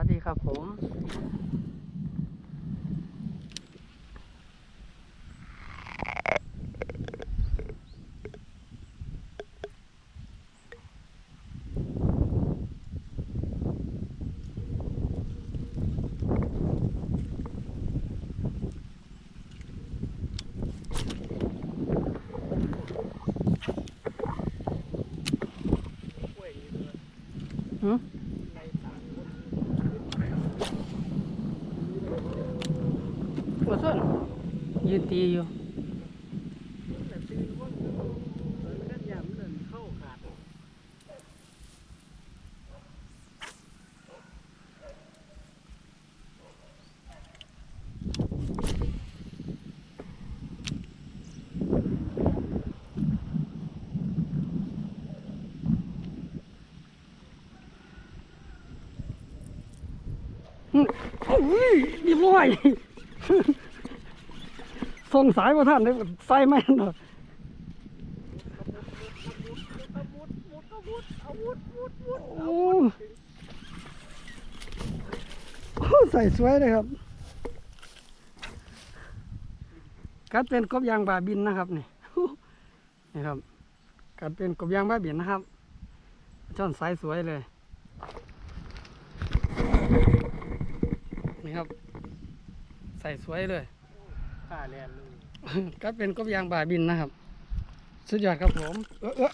วัสดีครับผมหื มหัวส้นยืนตีอยู่อืมโอ้ยเรียบร้อย ส่งสายมาท่านได้ไฟไหมหน่อยโอ้โอ้ใส่สวยเลยครับ กัดเป็นกบยางบาบินนะครับนี่นี่ครับ กัดเป็นกบยางบาบินนะครับช่อนสายสวยเลย นี่ครับใส่สวยเลยผ้าแลนเลยก็เป็นกบยางบ่าบินนะครับ สุดยอดครับผม เออ